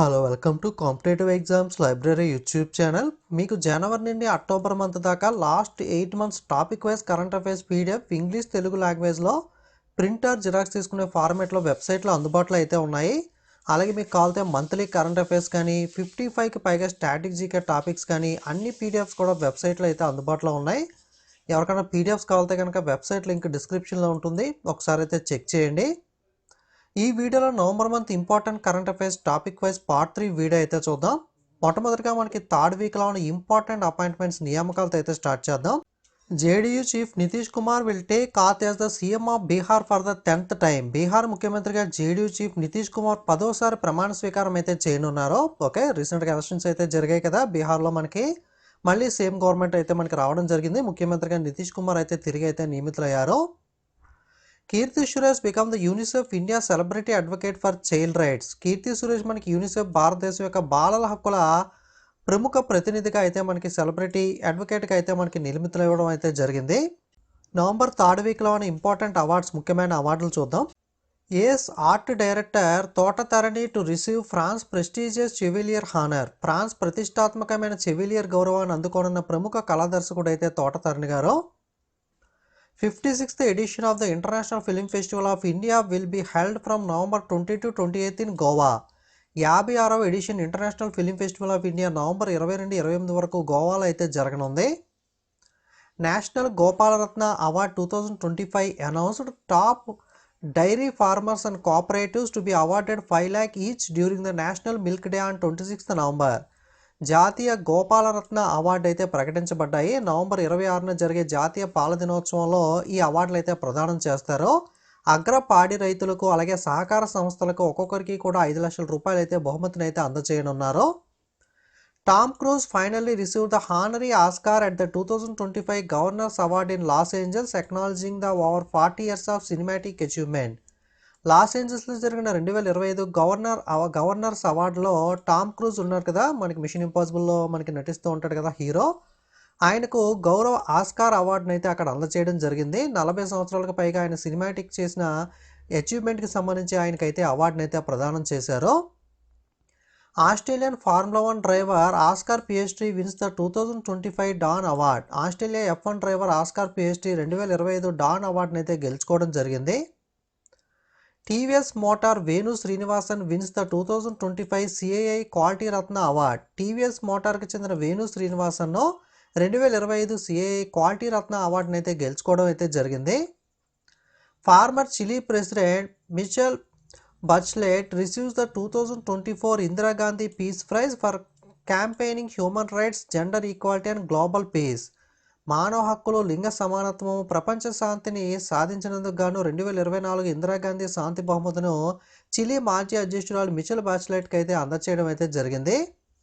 Hello welcome to competitive exams library YouTube channel. మీకు జనవరి నుండి అక్టోబర్ మంత్ దాకా last eight months topic wise current affairs PDF English Telugu లాంగ్వేజ్లో printer xerox తీసుకునే ఫార్మేట్లో వెబ్సైట్లో అందుబాటులో అయితే ఉన్నాయి. అలాగే మీకు కావాలితే మంత్లీ కరెంట్ అఫైర్స్ కానీ ఫిఫ్టీ ఫైవ్కి పైగా స్టాటిక్ జీకే టాపిక్స్ కానీ అన్ని పీడిఎఫ్స్ కూడా వెబ్సైట్లో అయితే అందుబాటులో ఉన్నాయి. ఎవరికైనా పీడిఎఫ్స్ కావాలితే కనుక వెబ్సైట్ లింక్ డిస్క్రిప్షన్లో ఉంటుంది. ఒకసారి అయితే చెక్ చేయండి. ఈ వీడియోలో November month important current affairs topic wise part three video అయితే చూద్దాం. మొట్టమొదటిగా మనకి థర్డ్ వీక్లో ఉన్న ఇంపార్టెంట్ అపాయింట్మెంట్స్ నియామకాలతో అయితే స్టార్ట్ చేద్దాం. JDU chief Nitish Kumar will take oath as the CM of Bihar for the tenth time Bihar ముఖ్యమంత్రిగా JDU chief Nitish Kumar పదోసారి ప్రమాణ స్వీకారం అయితే చేయనున్నారు. ఓకే రీసెంట్గా ఎలక్షన్స్ అయితే జరిగాయి కదా బీహార్లో మనకి. మళ్ళీ సేమ్ గవర్నమెంట్ అయితే మనకి రావడం జరిగింది. ముఖ్యమంత్రిగా నితీష్ కుమార్ అయితే తిరిగి అయితే నియమితులయ్యారు. Keerthy Suresh become the UNICEF India celebrity advocate for child rights Keerthy Suresh మనకి యూనిసెఫ్ భారతదేశం యొక్క బాలల హక్కుల ప్రముఖ ప్రతినిధిగా అయితే మనకి సెలబ్రిటీ అడ్వకేట్గా అయితే మనకి నియమితులు ఇవ్వడం అయితే జరిగింది. నవంబర్ థర్డ్ వీక్లో ఉన్న ఇంపార్టెంట్ అవార్డ్స్ ముఖ్యమైన అవార్డులు చూద్దాం. AS art director Thota Tharani to receive France prestigious chevalier honour France ప్రతిష్టాత్మకమైన చెవిలియర్ గౌరవాన్ని అందుకోనున్న ప్రముఖ కళాదర్శకుడు అయితే Thota Tharani garu. Fifty sixth edition of the international film festival of India will be held from November twenty two twenty eighth in Goa. యాభై ఆరవ edition international film festival of India November ఇరవై రెండు ఇరవై ఎనిమిది వరకు గోవాలో అయితే జరగనుంది. National Gopal Ratna award two thousand twenty five announced top dairy farmers and cooperatives to be awarded five lakh each during the national milk day on twenty sixth November. జాతీయ Gopalratna award అయితే ప్రకటించబడ్డాయి. నవంబర్ ఇరవై ఆరున జరిగే జాతీయ పాల దినోత్సవంలో ఈ అవార్డులు అయితే ప్రదానం చేస్తారు. అగ్ర పాడి రైతులకు అలాగే సహకార సంస్థలకు ఒక్కొక్కరికి కూడా ఐదు లక్షల రూపాయలు అయితే బహుమతిని అయితే అందజేయనున్నారు. Tom Cruise finally receive the honorary Oscar at the two thousand twenty five governors award in Los Angeles acknowledging the over forty years of cinematic achievement. Los ఏంజల్స్లో జరిగిన రెండు వేల ఇరవై ఐదు గవర్నర్ అవ- గవర్నర్స్ అవార్డులో టామ్ క్రూజ్ ఉన్నారు కదా మనకి మిషన్ ఇంపాసిబుల్లో మనకి నటిస్తూ ఉంటాడు కదా హీరో. ఆయనకు గౌరవ ఆస్కార్ అవార్డును అయితే అక్కడ అందజేయడం జరిగింది. నలభై సంవత్సరాలకు పైగా ఆయన సినిమాటిక్ చేసిన అచీవ్మెంట్కి సంబంధించి ఆయనకైతే అవార్డును అయితే ప్రదానం చేశారు. Australian formula one driver Oscar Piastri wins the two thousand twenty five Don award. Australia F one driver Oscar Piastri రెండు వేల ఇరవై ఐదు డాన్ అవార్డును అయితే గెలుచుకోవడం జరిగింది. TVS motor Venu Srinivasan wins the two thousand twenty five CII quality Ratna award. TVS మోటార్కి చెందిన వేణు శ్రీనివాసన్ను రెండు వేల ఇరవై ఐదు సిఐఐ క్వాలిటీ రత్న అవార్డుని అయితే గెలుచుకోవడం అయితే జరిగింది. Former Chile president Michelle Bachelet receives the two thousand twenty four Indira Gandhi peace prize for campaigning human rights gender equality and global peace. మానవ హక్కులు లింగ సమానత్వం ప్రపంచ శాంతిని సాధించినందుకు గాను రెండు వేల ఇరవై నాలుగు ఇందిరాగాంధీ శాంతి బహుమతును చిలీ మాజీ అధ్యక్షురాలు మిచెల్ బాచ్లెట్కి అయితే అందచేయడం అయితే జరిగింది.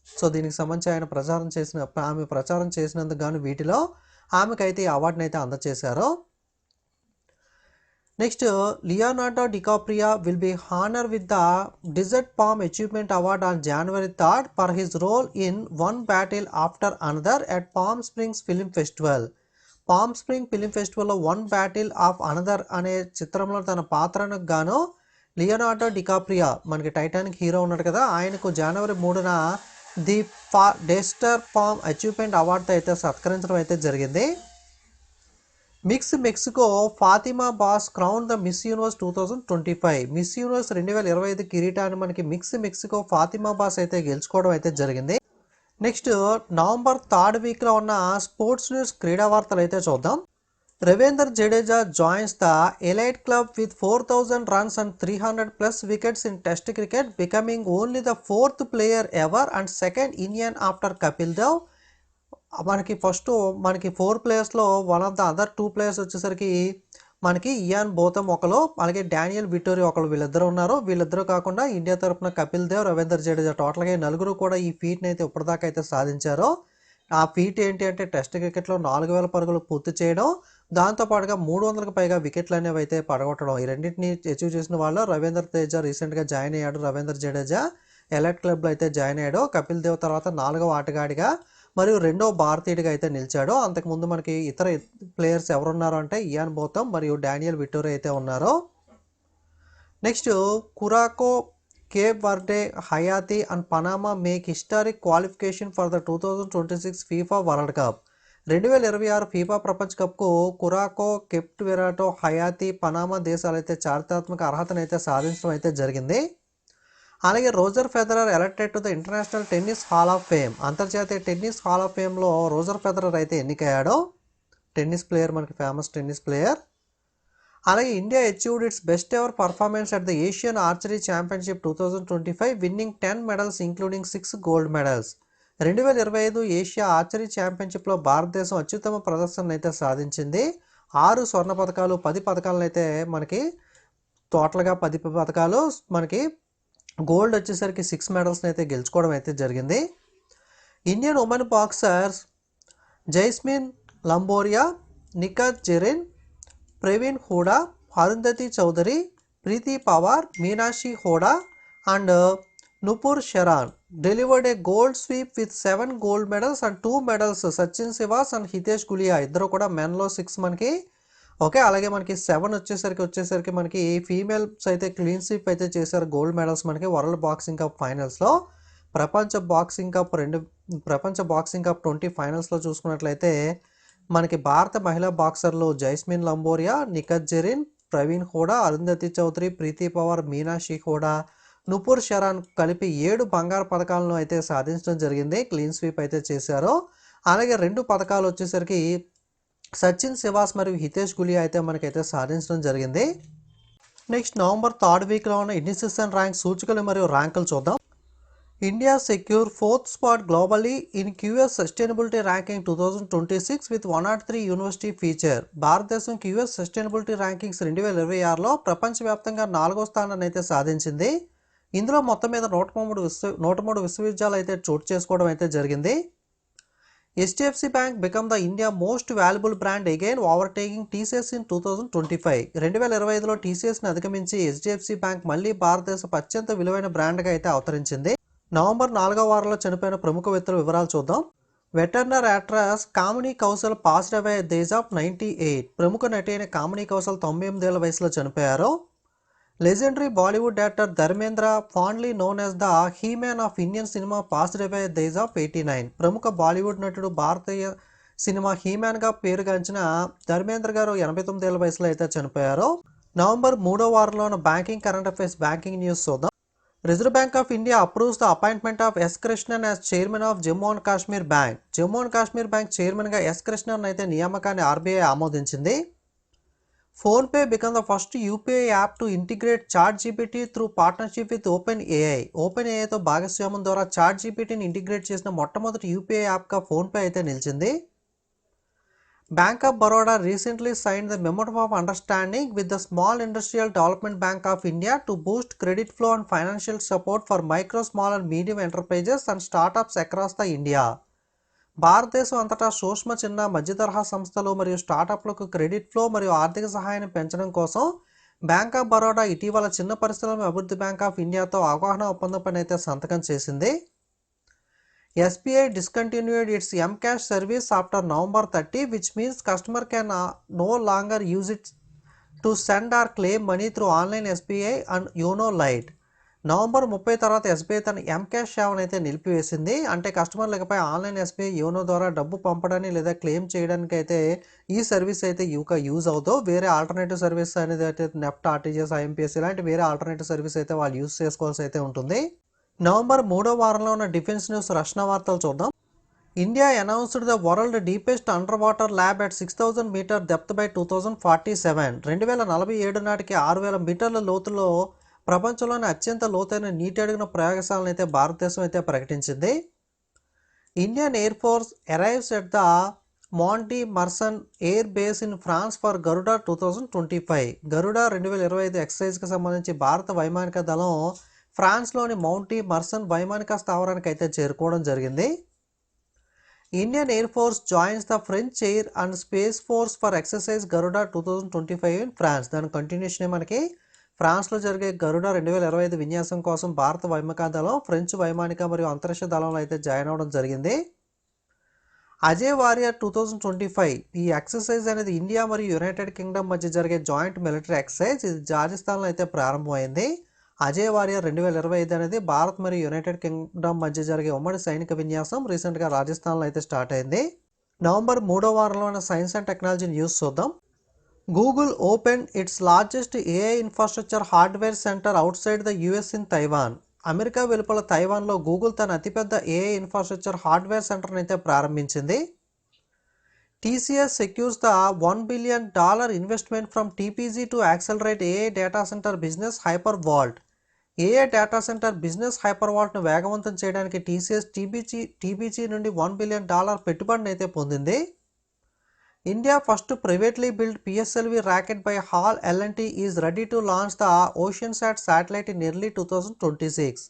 సో దీనికి సంబంధించి ఆయన ప్రచారం చేసిన ఆమె ప్రచారం చేసినందుకు గాను వీటిలో ఆమెకైతే ఈ అవార్డుని అయితే అందచేశారు. Next Leonardo DiCaprio will be honour with the desert palm achievement award on January third for his role in One Battle After Another at Palm Springs film festival Palm Spring film ఫెస్టివల్లో one battle of another అనే చిత్రంలో తన పాత్రను గాను Leonardo డికాప్రియా మనకి Titanic hero ఉన్నాడు కదా ఆయనకు జనవరి మూడున ది ఫా డెస్టర్ పామ్ అచీవ్మెంట్ అవార్డుతో అయితే సత్కరించడం అయితే జరిగింది. Miss Mexico Fatima Bosch crown the Miss Universe two thousand twenty five. Miss Universe రెండు వేల ఇరవై ఐదు కిరీటాన్ని మనకి మిక్స్ మెక్సికో ఫాతిమా బాస్ అయితే గెలుచుకోవడం అయితే జరిగింది. నెక్స్ట్ నవంబర్ థర్డ్ వీక్లో ఉన్న స్పోర్ట్స్ న్యూస్ క్రీడా వార్తలు అయితే చూద్దాం. Ravindra Jadeja joins the elite club with four thousand runs and three hundred plus wickets in test cricket becoming only the fourth player ever and second Indian after Kapil Dev. మనకి first మనకి four ప్లేయర్స్లో one of the other two players వచ్చేసరికి మనకి Ian బోతమ్ ఒకరు అలాగే Daniel విటోరి ఒకరు వీళ్ళిద్దరు ఉన్నారు. వీళ్ళిద్దరూ కాకుండా ఇండియా తరపున కపిల్ దేవ్ రవీందర్ జడేజా టోటల్గా నలుగురు కూడా ఈ ఫీట్ని అయితే ఇప్పటిదాకా అయితే సాధించారు. ఆ ఫీట్ ఏంటి అంటే టెస్ట్ క్రికెట్లో నాలుగు వేల పరుగులు పూర్తి చేయడం దాంతోపాటుగా మూడు వందలకు పైగా వికెట్లు అనేవి అయితే పడగొట్టడం. ఈ రెండింటిని అచీవ్ చేసిన వాళ్ళు రవీందర్ తేజ రీసెంట్గా జాయిన్ అయ్యాడు రవీందర్ జడేజా. ఎలైట్ క్లబ్లో అయితే జాయిన్ అయ్యాడు. కపిల్ దేవ్ తర్వాత నాలుగవ ఆటగాడిగా మరియు రెండో భారతీయుడిగా అయితే నిలిచాడో. అంతకుముందు మనకి ఇతర ప్లేయర్స్ ఎవరున్నారు అంటే ఇయాన్ బోతమ్ మరియు డానియల్ విటోరే అయితే ఉన్నారు. Next Curacao Cape Verde Haiti and Panama make historic qualification for the two thousand twenty six FIFA World Cup. రెండు వేల ఇరవై ఆరు ఫీఫా ప్రపంచ కప్కు కురాకో కెప్ట్ విరాటో హయాతి పనామా దేశాలైతే చారిత్రాత్మక అర్హతను అయితే సాధించడం అయితే జరిగింది. అలాగే Roger Federer elected to the international tennis hall of fame. అంతర్జాతీయ టెన్నిస్ హాల్ ఆఫ్ ఫేమ్లో రోజర్ ఫెదరర్ అయితే ఎన్నికయ్యాడో? టెన్నిస్ ప్లేయర్ మనకి ఫేమస్ టెన్నిస్ ప్లేయర్. అలాగే India achieved its best ever performance at the Asian archery championship two thousand twenty five winning ten medals including six gold medals. రెండు వేల ఇరవై ఐదు Asia archery ఛాంపియన్షిప్లో భారతదేశం అత్యుత్తమ ప్రదర్శన అయితే సాధించింది. ఆరు స్వర్ణ పథకాలు పది పథకాలను అయితే మనకి టోటల్గా పది పథకాలు మనకి గోల్డ్ వచ్చేసరికి సిక్స్ మెడల్స్ని అయితే గెలుచుకోవడం అయితే జరిగింది. Indian women boxers Jaismine Lamboria Nikhat Zareen Praveen Hooda Arundhati Chaudhary Preeti Pawar Meenakshi Hooda and Nupur Sheoran delivered a gold sweep with seven gold medals and two medals Sachin Siwach and Hitesh Gulia ఇద్దరు కూడా మెన్లో six మనకి okay అలాగే మనకి seven వచ్చేసరికి వచ్చేసరికి మనకి females అయితే clean sweep అయితే చేశారు గోల్డ్ మెడల్స్ మనకి వరల్డ్ బాక్సింగ్ కప్ ఫైనల్స్లో. ప్రపంచ బాక్సింగ్ కప్ రెండు ప్రపంచ బాక్సింగ్ కప్ ట్వంటీ ఫైనల్స్లో చూసుకున్నట్లయితే మనకి భారత మహిళా బాక్సర్లు జైస్మిన్ లంబోరియా నిఖత్ జెరిన్ ప్రవీణ్ హోడా అరుంధతి చౌదరి ప్రీతి పవార్ మీనాక్షి హోడా నుపూర్ షరాన్ కలిపి ఏడు బంగారు పథకాలను అయితే సాధించడం జరిగింది క్లీన్ స్వీప్ అయితే చేశారు. అలాగే రెండు పథకాలు వచ్చేసరికి సచిన్ శివాస్ మరియు హితేష్ గులియా అయితే మనకైతే సాధించడం జరిగింది. నెక్స్ట్ నవంబర్ థర్డ్ వీక్లో ఉన్న ఇండిసిషన్ ర్యాంక్ సూచికలు మరియు ర్యాంకులు చూద్దాం. India secure fourth spot globally in QS sustainability ranking two thousand twenty six with one nought three university feature. భారతదేశం క్యూఎస్ సస్టైనబిలిటీ ర్యాంకింగ్స్ రెండు వేల ఇరవై ఆరులో ప్రపంచవ్యాప్తంగా నాలుగో స్థానాన్ని అయితే సాధించింది. ఇందులో మొత్తం మీద నూట మూడు విశ్వ నూట మూడు విశ్వవిద్యాలయాలు అయితే చోటు చేసుకోవడం అయితే జరిగింది. HDFC bank become the India most valuable brand again overtaking TCS in two thousand twenty five రెండు వేల ఇరవై ఐదులో టీసీఎస్ని అధిగమించి హెచ్డిఎఫ్సి బ్యాంక్ మళ్ళీ భారతదేశపు అత్యంత విలువైన బ్రాండ్గా అయితే అవతరించింది. నవంబర్ నాలుగో వారంలో చనిపోయిన ప్రముఖ వ్యక్తుల వివరాలు చూద్దాం. Veteran actress Kamini Kaushal passed away the age of ninety eight ప్రముఖ నటి అయిన కామినీ కౌశల్ తొంభై ఎనిమిదేళ్ళ వయసులో చనిపోయారు. Legendary Bollywood actor Dharmendra fondly known as the he man of Indian cinema passed away the age of eighty nine. ప్రముఖ బాలీవుడ్ నటుడు భారతీయ cinema హీమ్యాన్గా పేరుగాంచిన ధర్మేంద్ర గారు ఎనభై తొమ్మిదేళ్ళ వయసులో అయితే చనిపోయారు. నవంబర్ మూడో వారంలో ఉన్న banking current affairs banking news చూద్దాం. Reserve bank of India approves the appointment of S Krishnan as chairman of Jammu and Kashmir bank. Jammu and Kashmir bank చైర్మన్గా ఎస్ కృష్ణన్ అయితే నియామకాన్ని ఆర్బీఐ ఆమోదించింది. PhonePe become the first UPI app to integrate ChatGPT through partnership with OpenAI open ఏఐతో భాగస్వామ్యం ద్వారా chat జీపీటీని integrate చేసిన మొట్టమొదటి UPI యాప్గా PhonePe అయితే నిలిచింది. Bank of Baroda recently sign the memorandum of understanding with the small industrial development bank of India to boost credit flow and financial support for micro small and medium enterprises and startups across the India భారతదేశం అంతటా సూక్ష్మ చిన్న మధ్య తరహా సంస్థలు మరియు స్టార్టప్లకు credit flow మరియు ఆర్థిక సహాయాన్ని పెంచడం కోసం బ్యాంక్ ఆఫ్ బరోడా ఇటీవల చిన్న పరిశ్రమ అభివృద్ధి బ్యాంక్ ఆఫ్ ఇండియాతో అవగాహన ఒప్పందంపై అయితే సంతకం చేసింది. SBI discontinued its mCASH service after November thirty which means customer can no longer use it to send or claim money through online SBI and YONO lite. November ముప్పై తర్వాత ఎస్బీఐ తన ఎం cash సేవను అయితే నిలిపివేసింది. అంటే కస్టమర్లకపై ఆన్లైన్ ఎస్బీఐ యోనో ద్వారా డబ్బు పంపడానికి లేదా క్లెయిమ్ చేయడానికి అయితే ఈ సర్వీస్ అయితే యూక యూజ్ అవుతూ వేరే ఆల్టర్నేటివ్ సర్వీస్ అనేది అయితే నెఫ్ట్ ఆర్టీజీఎస్ ఐఎంపీఎస్ ఇలాంటి వేరే ఆల్టర్నేటివ్ సర్వీస్ అయితే వాళ్ళు యూజ్ చేసుకోవాల్సి అయితే ఉంటుంది. నవంబర్ మూడో వారంలో ఉన్న డిఫెన్స్ న్యూస్ రక్షణ వార్తలు చూద్దాం. India announced the world deepest under water lab at six thousand meter depth by two thousand forty seven. రెండు వేల నలభై ఏడు నాటికి ఆరు వేల మీటర్ల లోతులో ప్రపంచంలోని అత్యంత లోతైన నీటి అడుగున ప్రయోగశాలను అయితే భారతదేశం అయితే ప్రకటించింది. Indian air force arrives at the Mont Marsan air base in France for Garuda two thousand twenty five Garuda రెండు వేల ఇరవై ఐదు ఎక్సైజ్కి సంబంధించి భారత వైమానిక దళం ఫ్రాన్స్లోని మౌంటీ మర్సన్ వైమానిక స్థావరానికి అయితే చేరుకోవడం జరిగింది. Indian air force joins the French air and space force for exercise Garuda two thousand twenty five in France దాని కంటిన్యూషన్ మనకి ఫ్రాన్స్లో జరిగే గరుణ రెండు వేల ఇరవై ఐదు విన్యాసం కోసం భారత వైమానిక దళం ఫ్రెంచ్ వైమానిక మరియు అంతరిక్ష దళంలో అయితే జాయిన్ అవ్వడం జరిగింది. Ajeya warrior two thousand twenty five ఈ ఎక్సర్సైజ్ అనేది ఇండియా మరియు యునైటెడ్ కింగ్డమ్ మధ్య జరిగే జాయింట్ మిలిటరీ ఎక్సర్సైజ్. ఇది రాజస్థాన్లో అయితే ప్రారంభమైంది. అజయ్ వారియర్ రెండు వేల ఇరవై ఐదు అనేది భారత్ మరియు యునైటెడ్ కింగ్డమ్ మధ్య జరిగే ఉమ్మడి సైనిక విన్యాసం. రీసెంట్గా రాజస్థాన్లో అయితే స్టార్ట్ అయింది. నవంబర్ మూడో వారంలో ఉన్న సైన్స్ అండ్ టెక్నాలజీ న్యూస్ చూద్దాం. Google open its largest AI infrastructure hardware centre outside the US in Taiwan America వెలుపల తైవాన్లో గూగుల్ తన అతిపెద్ద ఏఐ ఇన్ఫ్రాస్ట్రక్చర్ హార్డ్వేర్ సెంటర్ని అయితే ప్రారంభించింది. TCS secures the one billion dollar investment from TPG to accelerate AI data center business Hypervault AI data center business hyper వాల్ట్ను వేగవంతం చేయడానికి టీసీఎస్ టీబీజీ టీబీజీ నుండి వన్ బిలియన్ డాలర్ పెట్టుబడిని అయితే పొందింది. India first privately build PSLV rocket by HAL L and T is ready to launch the Oceansat satellite in early two thousand twenty six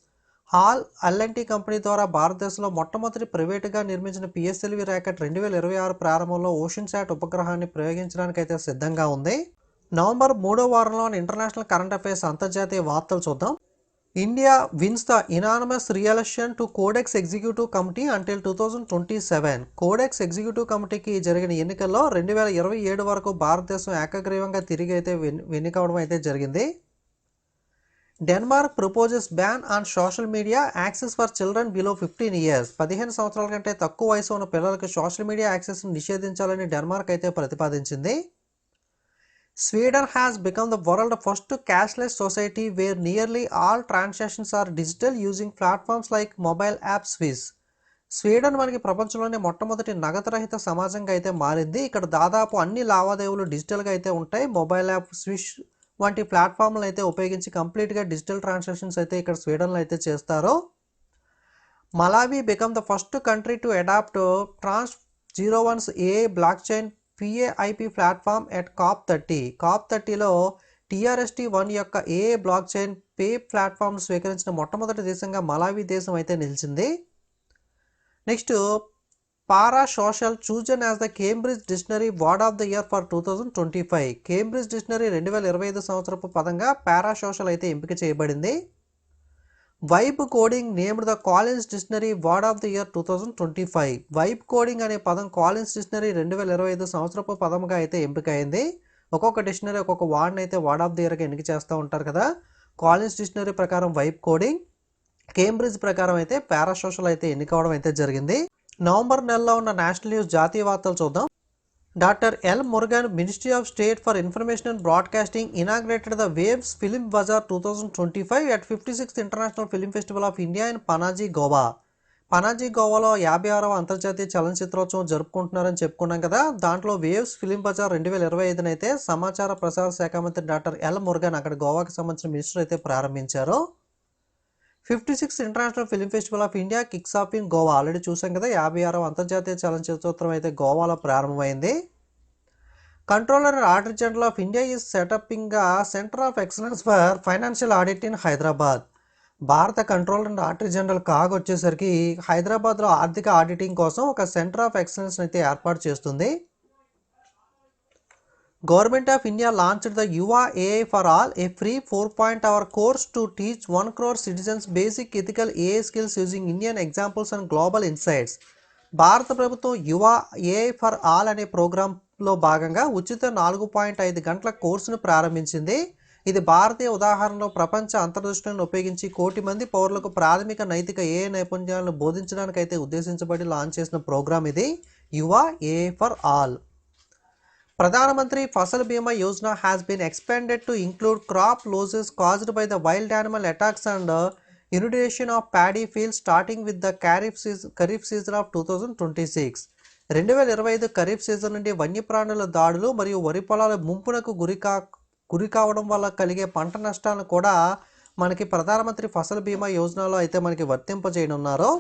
HAL L and T company ద్వారా భారతదేశంలో మొట్టమొదటి ప్రైవేటుగా నిర్మించిన PSLV racket రెండు వేల ఇరవై ఆరు ప్రారంభంలో ఓషన్ శాట్ ఉపగ్రహాన్ని ప్రయోగించడానికి అయితే సిద్ధంగా ఉంది. నవంబర్ మూడో వారంలో ఇంటర్నేషనల్ కరెంట్ అఫైర్స్ అంతర్జాతీయ వార్తలు చూద్దాం. India wins the unanimous reelection to Codex executive committee until two thousand twenty seven Codex executive కమిటీకి జరిగిన ఎన్నికల్లో రెండు వేల ఇరవై ఏడు వరకు భారతదేశం ఏకగ్రీవంగా తిరిగి అయితే వెన్- ఎన్నికవడం అయితే జరిగింది. Denmark proposes ban on social media access for children below fifteen years పదిహేను సంవత్సరాల కంటే తక్కువ వయసు ఉన్న పిల్లలకు సోషల్ మీడియా యాక్సెస్ను నిషేధించాలని డెన్మార్క్ అయితే ప్రతిపాదించింది. Sweden has become the world first cashless society where nearly all transactions are digital using platforms like mobile app Swish Sweden మనకి ప్రపంచంలోనే మొట్టమొదటి నగదు రహిత సమాజంగా అయితే మారింది. ఇక్కడ దాదాపు అన్ని లావాదేవీలు డిజిటల్గా అయితే ఉంటాయి. మొబైల్ యాప్ స్విష్ వంటి ప్లాట్ఫామ్లు అయితే ఉపయోగించి కంప్లీట్గా డిజిటల్ ట్రాన్సాక్షన్స్ అయితే ఇక్కడ స్వీడన్లో అయితే చేస్తారు. Malawi become the first country to adopt trans zero one's a blockchain PAIP platform at COP thirty. COP థర్టీలో TRST one యొక్క a blockchain pay platform స్వీకరించిన మొట్టమొదటి దేశంగా మలావి దేశం అయితే నిలిచింది. Next parasocial chosen as the Cambridge dictionary word of the year for two thousand twenty five. Cambridge dictionary రెండు వేల ఇరవై ఐదు సంవత్సరపు పదంగా పారా సోషల్ అయితే ఎంపిక చేయబడింది. Vibe coding named the Collins dictionary word of the year two thousand twenty five vibe coding అనే పదం కాలిన్స్ డిక్షనరీ రెండు వేల ఇరవై ఐదు సంవత్సరపు పదముగా అయితే ఎంపికైంది. ఒక్కొక్క డిక్షనరీ ఒక్కొక్క వర్డ్ని అయితే వర్డ్ ఆఫ్ ద ఇయర్గా ఎన్నిక చేస్తూ ఉంటారు కదా. కాలిన్స్ డిక్షనరీ ప్రకారం వైబ్ కోడింగ్ కేంబ్రిడ్జ్ ప్రకారం అయితే పారాసోషల్ అయితే ఎన్నికవడం అయితే జరిగింది. నవంబర్ నెలలో ఉన్న నేషనల్ న్యూస్ జాతీయ వార్తలు చూద్దాం. Doctor L Murugan ministry of state for information and broadcasting inaugurated the waves film bazaar two thousand twenty five at fifty sixth international film festival of India in Panaji Goa Panaji గోవాలో యాభై ఆరవ అంతర్జాతీయ చలనచిత్రోత్సవం జరుపుకుంటున్నారని చెప్పుకున్నాం కదా. దాంట్లో waves film Bazar రెండు వేల ఇరవై ఐదున అయితే సమాచార ప్రసార శాఖ మంత్రి డాక్టర్ ఎల్ మురుగన్ అక్కడ గోవాకు సంబంధించిన మినిస్టర్ అయితే ప్రారంభించారు. Fifty six international film festival of India kicks off in Goa already చూసాం కదా యాభై ఆరవ అంతర్జాతీయ చలనచిత్రోత్సవం అయితే గోవాలో ప్రారంభమైంది. Controller and auditor general of India is setting up centre of excellence for financial audit in Hyderabad భారత controller and audit general CAG వచ్చేసరికి హైదరాబాద్లో ఆర్థిక ఆడిటింగ్ కోసం ఒక సెంటర్ ఆఫ్ ఎక్సలెన్స్ అయితే ఏర్పాటు చేస్తుంది. Government of India launched the Yuva AI for all a free four point hour course to teach one crore citizens basic ethical AI skills using Indian examples and global insights భారత ప్రభుత్వం యువ AI for all అనే ప్రోగ్రాంలో భాగంగా ఉచిత నాలుగు point ఐదు గంటల కోర్సును ప్రారంభించింది. ఇది భారతీయ ఉదాహరణలో ప్రపంచ అంతర్దృష్టిని ఉపయోగించి కోటి మంది పౌరులకు ప్రాథమిక నైతిక ఏ నైపుణ్యాలను బోధించడానికి అయితే ఉద్దేశించబడి లాంచ్ చేసిన ప్రోగ్రాం ఇది. యువ A for all. Pradhan Mantri Fasal Bima Yojana has been expanded to include crop losses caused by the wild animal attacks and inundation of paddy field starting with the kharif season kharif season of two thousand twenty six రెండు వేల ఇరవై ఐదు kharif season నుండి వన్యప్రాణుల దాడులు మరియు వరి పొలాల ముంపునకు గురికా గురి కావడం వల్ల కలిగే పంట నష్టాలను కూడా మనకి ప్రధానమంత్రి ఫసల్ బీమా యోజనలో అయితే మనకి వర్తింపజేయనున్నారు.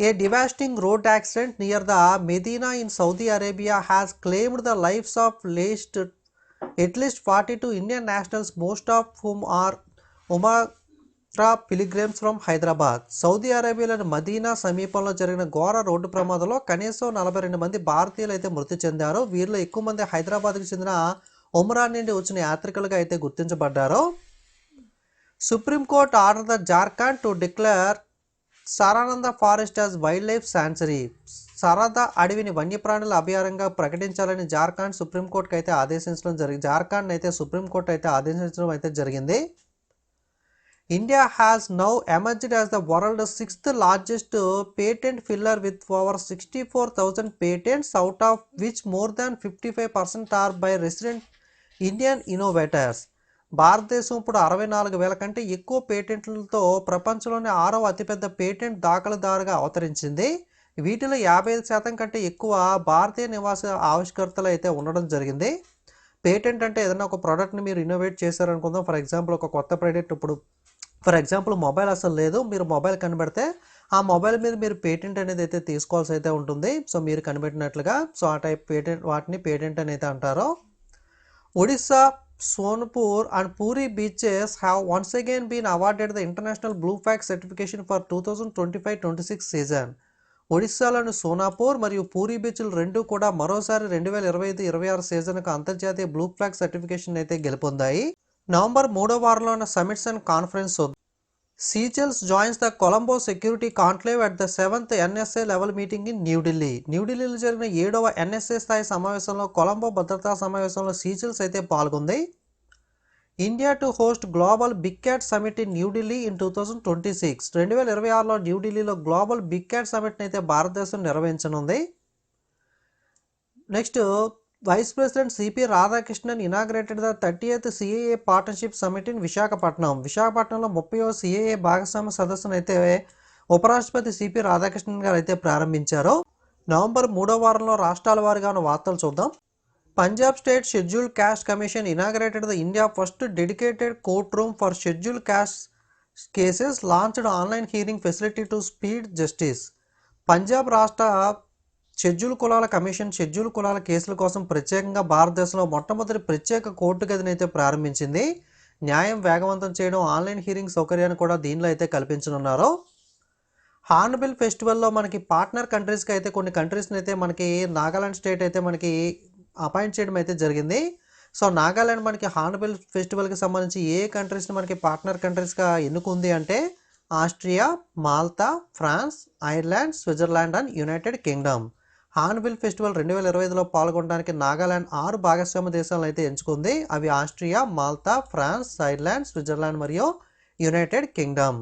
A devastating road accident near the Medina in Saudi Arabia has claimed the lives of least, at least forty 42 Indian nationals most of whom are Umar pilgrims from Hyderabad Saudi అరేబియాలోని Medina సమీపంలో జరిగిన ఘోర road ప్రమాదంలో కనీసం నలభై రెండు మంది భారతీయులు అయితే మృతి చెందారు వీరిలో ఎక్కువ మంది హైదరాబాద్కి చెందిన ఉమ్రా నుండి వచ్చిన యాత్రికులుగా అయితే గుర్తించబడ్డారు supreme court order the Jharkhand to declare Saranda forest as wildlife sanctuary సరదా అడవిని వన్యప్రాణుల అభయారంగా ప్రకటించాలని జార్ఖండ్ సుప్రీంకోర్టుకి అయితే ఆదేశించడం జరిగింది జార్ఖండ్ అయితే సుప్రీంకోర్టు అయితే ఆదేశించడం అయితే జరిగింది. India has now emerged as the world sixth largest patent filer with over sixty four thousand patents out of which more than fifty five percent are by resident Indian innovators. భారతదేశం ఇప్పుడు అరవై నాలుగు వేల కంటే ఎక్కువ పేటెంట్లతో ప్రపంచంలోనే ఆరవ అతిపెద్ద పేటెంట్ దాఖలుదారుగా అవతరించింది. వీటిలో యాభై ఐదు శాతం కంటే ఎక్కువ భారతీయ నివాస ఆవిష్కర్తలు అయితే ఉండడం జరిగింది. పేటెంట్ అంటే ఏదైనా ఒక ప్రోడక్ట్ని మీరు ఇన్నోవేట్ చేశారనుకుందాం. ఫర్ ఎగ్జాంపుల్ ఒక కొత్త ప్రోడక్ట్ ఇప్పుడు ఫర్ ఎగ్జాంపుల్ మొబైల్ అసలు లేదు. మీరు మొబైల్ కనిపెడితే ఆ మొబైల్ మీద మీరు పేటెంట్ అనేది అయితే తీసుకోవాల్సి అయితే ఉంటుంది. సో మీరు కనిపెట్టినట్లుగా. సో ఆ టైప్ పేటెంట్ వాటిని పేటెంట్ అని అయితే అంటారు. Odisha Sonepur and Puri beaches have once again been awarded the international blue flag certification for two thousand twenty five twenty six season ఒడిశాలోని సోనాపూర్ మరియు పూరి బీచ్లు రెండు కూడా మరోసారి రెండు వేల ఇరవై ఐదు ఇరవై ఆరు సీజన్కు అంతర్జాతీయ బ్లూ ఫ్లాగ్ సర్టిఫికేషన్ అయితే గెలుపొందాయి. నవంబర్ మూడో వారంలో ఉన్న summits and conference Seychelles joins the Colombo security conclave at the seventh NSA level meeting in New Delhi న్యూఢిల్లీలో జరిగిన ఏడవ ఎన్ఎస్ఏ స్థాయి సమావేశంలో కొలంబో భద్రతా సమావేశంలో సీచెల్స్ అయితే పాల్గొంది. India to host global big cat summit in New Delhi in two thousand twenty six రెండు వేల ఇరవై ఆరులో న్యూఢిల్లీలో గ్లోబల్ బిగ్ క్యాట్ సమిట్ని అయితే భారతదేశం నిర్వహించనుంది. Next vice president CP Radhakrishnan inaugurated the thirty eighth CII partnership summit in Visakhapatnam విశాఖపట్నంలో ముప్పైవ CAA భాగస్వామ్య సదస్సును అయితే ఉపరాష్ట్రపతి సిపి రాధాకృష్ణన్ గారు అయితే ప్రారంభించారు. నవంబర్ మూడో వారంలో రాష్ట్రాల వారీగా ఉన్న వార్తలు చూద్దాం. Punjab state schedule caste commission inaugurated the India first dedicated courtroom for schedule caste cases launched online hearing facility to speed justice Punjab రాష్ట్ర షెడ్యూల్ కులాల కమిషన్ షెడ్యూల్ కులాల కేసుల కోసం ప్రత్యేకంగా భారతదేశంలో మొట్టమొదటి ప్రత్యేక కోర్టు గదిని అయితే ప్రారంభించింది. న్యాయం వేగవంతం చేయడం ఆన్లైన్ హీరింగ్ సౌకర్యాన్ని కూడా దీనిలో అయితే కల్పించనున్నారు. హార్న్బిల్ ఫెస్టివల్లో మనకి పార్ట్నర్ కంట్రీస్కి అయితే కొన్ని కంట్రీస్ని అయితే మనకి నాగాలాండ్ స్టేట్ అయితే మనకి అపాయింట్ చేయడం అయితే జరిగింది. సో నాగాలాండ్ మనకి హార్న్బిల్ ఫెస్టివల్కి సంబంధించి ఏ కంట్రీస్ని మనకి పార్ట్నర్ కంట్రీస్గా ఎన్నుకుంది అంటే Austria Malta France Ireland Switzerland and United Kingdom. Hornbill festival రెండు వేల ఇరవై ఐదులో పాల్గొనడానికి నాగాలాండ్ ఆరు భాగస్వామ్య దేశాలను అయితే ఎంచుకుంది. అవి Austria Malta France Ireland Switzerland మరియు United Kingdom.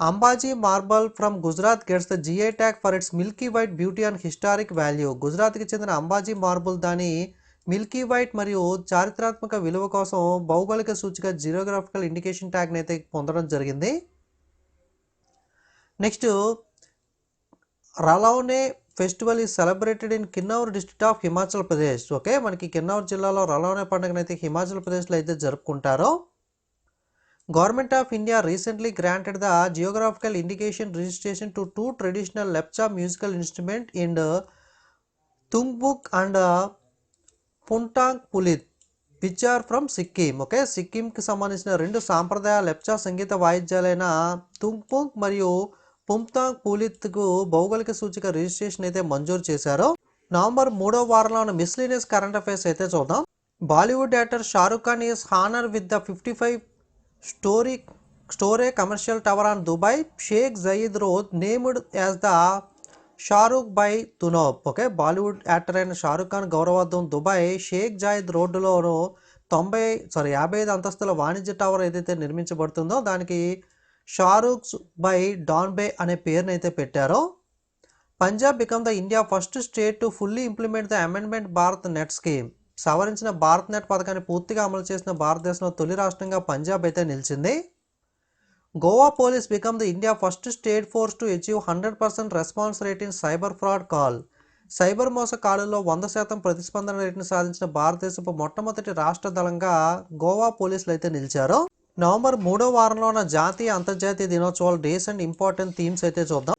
Ambaji marble from Gujarat gets the GI tag for its milky white beauty and historic value. గుజరాత్కి చెందిన అంబాజీ మార్బుల్ దాని మిల్కీ వైట్ మరియు చారిత్రాత్మక విలువ కోసం భౌగోళిక సూచిక జియోగ్రాఫికల్ ఇండికేషన్ ట్యాగ్ని అయితే పొందడం జరిగింది. Next Raulane festival is celebrated in Kinnaur district of Himachal Pradesh. Okay మనకి కిన్నౌర్ జిల్లాలో రలోనే పండుగను అయితే హిమాచల్ ప్రదేశ్లో అయితే జరుపుకుంటారో. Government of India recently granted the geographical indication registration to two traditional Lepcha musical instrument and Tungbuk and Puntong Palith which are from Sikkim. Okay సిక్కింకి సంబంధించిన రెండు సాంప్రదాయ లెప్చా సంగీత వాయిద్యాలైన తుంగ్పుంగ్ మరియు పుంతాంగ్ పూలిత్కు భౌగోళిక సూచిక రిజిస్ట్రేషన్ అయితే మంజూరు చేశారో నవంబర్ మూడో వారంలో ఉన్న మిస్లీనియస్ కరెంట్ అఫైర్స్ అయితే చూద్దాం. Bollywood actor Shahrukh Khan is honour with the fifty five story storey commercial tower on Dubai. Sheikh Zayed Road named as the Shahrukh by Danube. Okay Bollywood actor అయిన షారుఖ్ ఖాన్ గౌరవార్థం Dubai. Sheikh Zayed రోడ్డులోను తొంభై sorry యాభై ఐదు అంతస్తుల వాణిజ్య tower ఏదైతే నిర్మించబడుతుందో దానికి షారూక్స్ by డాన్బే అనే పేరుని అయితే పెట్టారో. Punjab become the India first state to fully implement the amendment Bharat net scheme సవరించిన భారత్ నెట్ పథకాన్ని పూర్తిగా అమలు చేసిన భారతదేశంలో తొలి రాష్ట్రంగా పంజాబ్ అయితే నిలిచింది. Goa police become the India first state force to achieve hundred percent response rate in cyber fraud call cyber మోస కాలులో వంద శాతం ప్రతిస్పందన రేటును సాధించిన భారతదేశపు మొట్టమొదటి రాష్ట్ర దళంగా గోవా పోలీసులు అయితే నిలిచారు. నవంబర్ మూడో వారంలో ఉన్న జాతీయ అంతర్జాతీయ దినోత్సవాలు డేస్ అండ్ ఇంపార్టెంట్ థీమ్స్ అయితే చూద్దాం.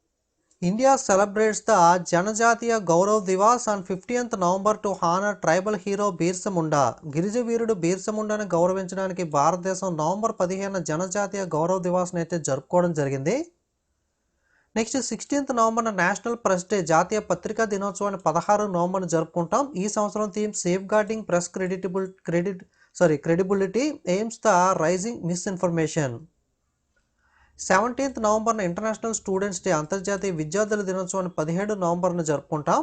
India celebrates the Janjatiya Gaurav Divas on fifteenth November to honour tribal hero Birsa Munda. గిరిజవీరుడు గిరిజ వీరుడు గౌరవించడానికి భారతదేశం నవంబర్ పదిహేను జనజాతీయ గౌరవ్ దివాస్ని అయితే జరుపుకోవడం జరిగింది. Next sixteenth November national press day జాతీయ పత్రికా దినోత్సవాన్ని పదహారు నవంబర్ను జరుపుకుంటాం. ఈ సంవత్సరం theme safeguarding press credible credit sorry credibility aims the rising misinformation seventeenth నవంబర్న international students day అంతర్జాతీయ విద్యార్థుల దినోత్సవాన్ని పదిహేడు నవంబర్న జరుపుకుంటాం.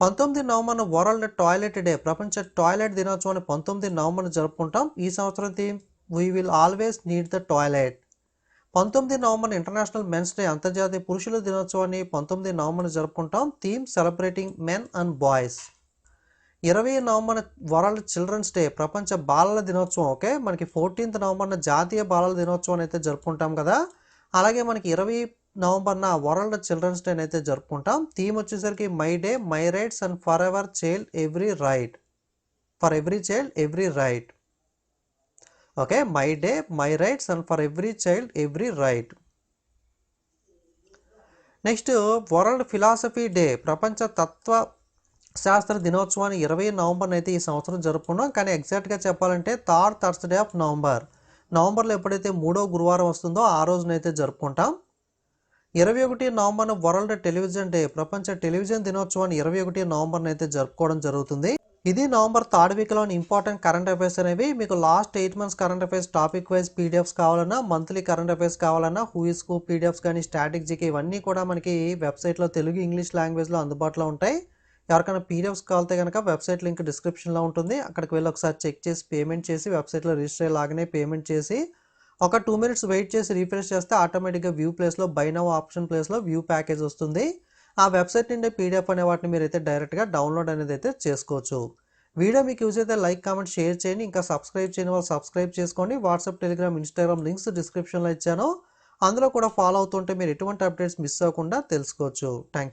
పంతొమ్మిది నవంబర్న వరల్డ్ టాయిలెట్ డే ప్రపంచ టాయిలెట్ దినోత్సవాన్ని పంతొమ్మిది నవంబర్న జరుపుకుంటాం. ఈ సంవత్సరం theme we will always need the toilet పంతొమ్మిది నవంబర్ ఇంటర్నేషనల్ మెన్స్ డే అంతర్జాతీయ పురుషుల దినోత్సవాన్ని పంతొమ్మిది నవంబర్న జరుపుకుంటాం. Theme celebrating men and boys ఇరవై నవంబర్ వరల్డ్ చిల్డ్రన్స్ డే ప్రపంచ బాలల దినోత్సవం ఓకే? మనకి ఫోర్టీన్త్ నవంబర్న జాతీయ బాలల దినోత్సవం అయితే జరుపుకుంటాం కదా? అలాగే మనకి ఇరవై నవంబర్న వరల్డ్ చిల్డ్రన్స్ డే అయితే జరుపుకుంటాం. థీమ్ వచ్చేసరికి my day my rights and for ever child every right. For every child every right. Okay? My day my rights and for every child every right. Next world philosophy day ప్రపంచ తత్వ శాస్త్ర దినోత్సవాన్ని ఇరవై November అయితే ఈ సంవత్సరం జరుపుకున్నాం. కానీ ఎగ్జాక్ట్గా చెప్పాలంటే థర్డ్ థర్స్డే ఆఫ్ నవంబర్. నవంబర్లో ఎప్పుడైతే మూడో గురువారం వస్తుందో ఆ రోజునైతే జరుపుకుంటాం. ఇరవై ఒకటి నవంబర్ వరల్డ్ టెలివిజన్ డే ప్రపంచ టెలివిజన్ దినోత్సవాన్ని ఇరవై ఒకటి నవంబర్ అయితే జరుపుకోవడం జరుగుతుంది. ఇది నవంబర్ థర్డ్ వీక్లోని ఇంపార్టెంట్ కరెంట్ అఫైర్స్ అనేవి. మీకు last eight months current affairs topic wise PDFs కావాలన్నా మంత్లీ కరెంట్ అఫైర్స్ కావాలన్నా హూయిస్కు పీడిఎఫ్స్ కానీ స్ట్రాటజీకి ఇవన్నీ కూడా మనకి వెబ్సైట్లో తెలుగు ఇంగ్లీష్ లాంగ్వేజ్లో అందుబాటులో ఉంటాయి. ఎవరికైనా పీడిఎఫ్స్ కావాలితే కనుక వెబ్సైట్ లింక్ డిస్క్రిప్షన్లో ఉంటుంది. అక్కడికి వెళ్ళి ఒకసారి చెక్ చేసి పేమెంట్ చేసి వెబ్సైట్లో రిజిస్టర్ అయ్యేలాగానే పేమెంట్ చేసి ఒక టూ మినిట్స్ వెయిట్ చేసి రీఫ్రెష్ చేస్తే ఆటోమేటిక్గా వ్యూ ప్లేస్లో బైనవ్ ఆప్షన్ ప్లేస్లో వ్యూ ప్యాకేజ్ వస్తుంది. ఆ వెబ్సైట్ నుండి పీడిఎఫ్ అనే వాటిని మీరు అయితే డైరెక్ట్గా డౌన్లోడ్ అనేది అయితే చేసుకోవచ్చు. వీడియో మీకు యూజ్ అయితే లైక్ కామెంట్ షేర్ చేయండి. ఇంకా సబ్స్క్రైబ్ చేయని వాళ్ళు సబ్స్క్రైబ్ చేసుకోండి. వాట్సాప్ టెలిగ్రామ్ ఇన్స్టాగ్రామ్ లింక్స్ డిస్క్రిప్షన్లో ఇచ్చాను. అందులో కూడా ఫాలో అవుతుంటే మీరు ఎటువంటి అప్డేట్స్ మిస్ అవ్వకుండా తెలుసుకోవచ్చు. Thank you